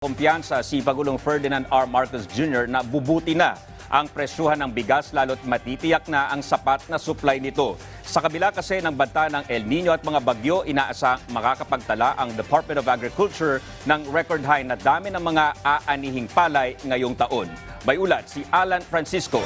Kumpiyansa si Pagulong Ferdinand R. Marcos Jr. na bubuti na ang presyuhan ng bigas lalo't matitiyak na ang sapat na supply nito. Sa kabila kasi ng banta ng El Nino at mga bagyo, inaasang makakapagtala ang Department of Agriculture ng record high na dami ng mga aanihing palay ngayong taon. May ulat si Alan Francisco.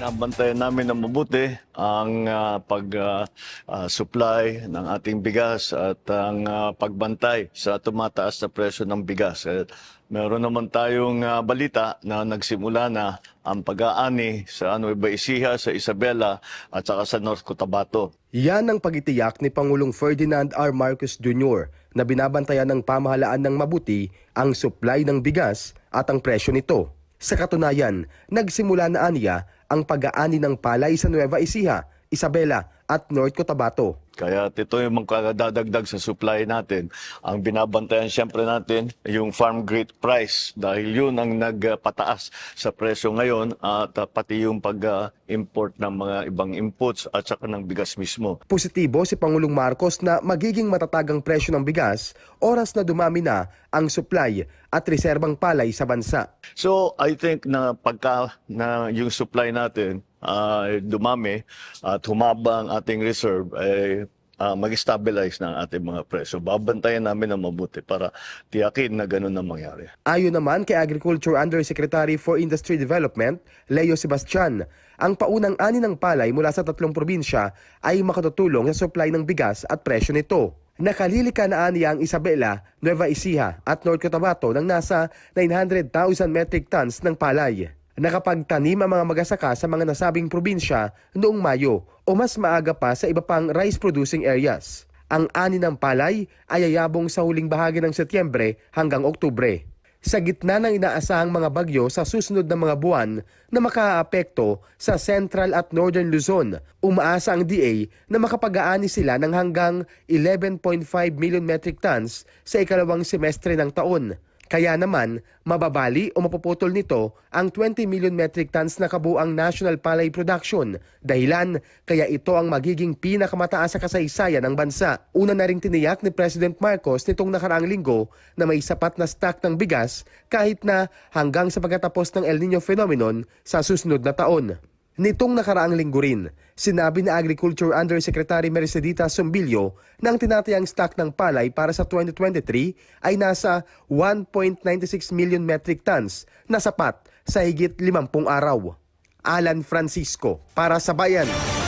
Binabantayan namin na mabuti ang pag-supply ng ating bigas at ang ah, pagbantay sa tumataas na presyo ng bigas. Eh, meron naman tayong ah, balita na nagsimula na ang pag-aani sa Nueva Ecija, sa Isabela at saka sa North Cotabato. Yan ang pagitiyak ni Pangulong Ferdinand R. Marcos Jr. na binabantayan ng pamahalaan ng mabuti ang supply ng bigas at ang presyo nito. Sa katunayan, nagsimula na aniya ang pag-aani ng palay sa Nueva Ecija, Isabela at North Cotabato. Kaya ito yung magkakadadagdag sa supply natin. Ang binabantayan siyempre natin yung farm gate price dahil yun ang nagpataas sa presyo ngayon at uh, pati yung pag-import ng mga ibang inputs at saka ng bigas mismo. Positibo si Pangulong Marcos na magiging matatagang presyo ng bigas oras na dumami na ang supply at reserbang palay sa bansa. So I think na pagka na yung supply natin ay dumami at humaba ang ating reserve ay ah, mag-stabilize na ang ating mga presyo. Babantayan namin na mabuti para tiyakin na ganun ang mangyari. Ayon naman kay Agriculture Undersecretary for Industry Development, Leo Sebastian, ang paunang ani ng palay mula sa tatlong probinsya ay makatutulong sa supply ng bigas at presyo nito. Nakalilika na aniya ang Isabela, Nueva Ecija at North Cotabato ng nasa 900,000 metric tons ng palay. Nakapagtanim ang mga magasaka sa mga nasabing probinsya noong Mayo o mas maaga pa sa iba pang rice-producing areas. Ang ani ng palay ay ayabong sa huling bahagi ng Setyembre hanggang Oktubre. Sa gitna ng inaasahang mga bagyo sa susunod na mga buwan na makaaapekto sa Central at Northern Luzon, umaasa ang DA na makapag-aani sila ng hanggang 11.5 million metric tons sa ikalawang semestre ng taon. Kaya naman, mababali o mapuputol nito ang 20 million metric tons na kabuang national palay production. Dahilan, kaya ito ang magiging pinakamataas sa kasaysayan ng bansa. Una na ring tiniyak ni President Marcos nitong nakaraang linggo na may sapat na stock ng bigas kahit na hanggang sa pagkatapos ng El Nino phenomenon sa susunod na taon. Nitong nakaraang linggo rin, sinabi ni Agriculture Undersecretary Mercedita Sombilyo na ang tinatayang stock ng palay para sa 2023 ay nasa 1.96 million metric tons na sapat sa higit 50 araw. Alan Francisco para sa Bayan.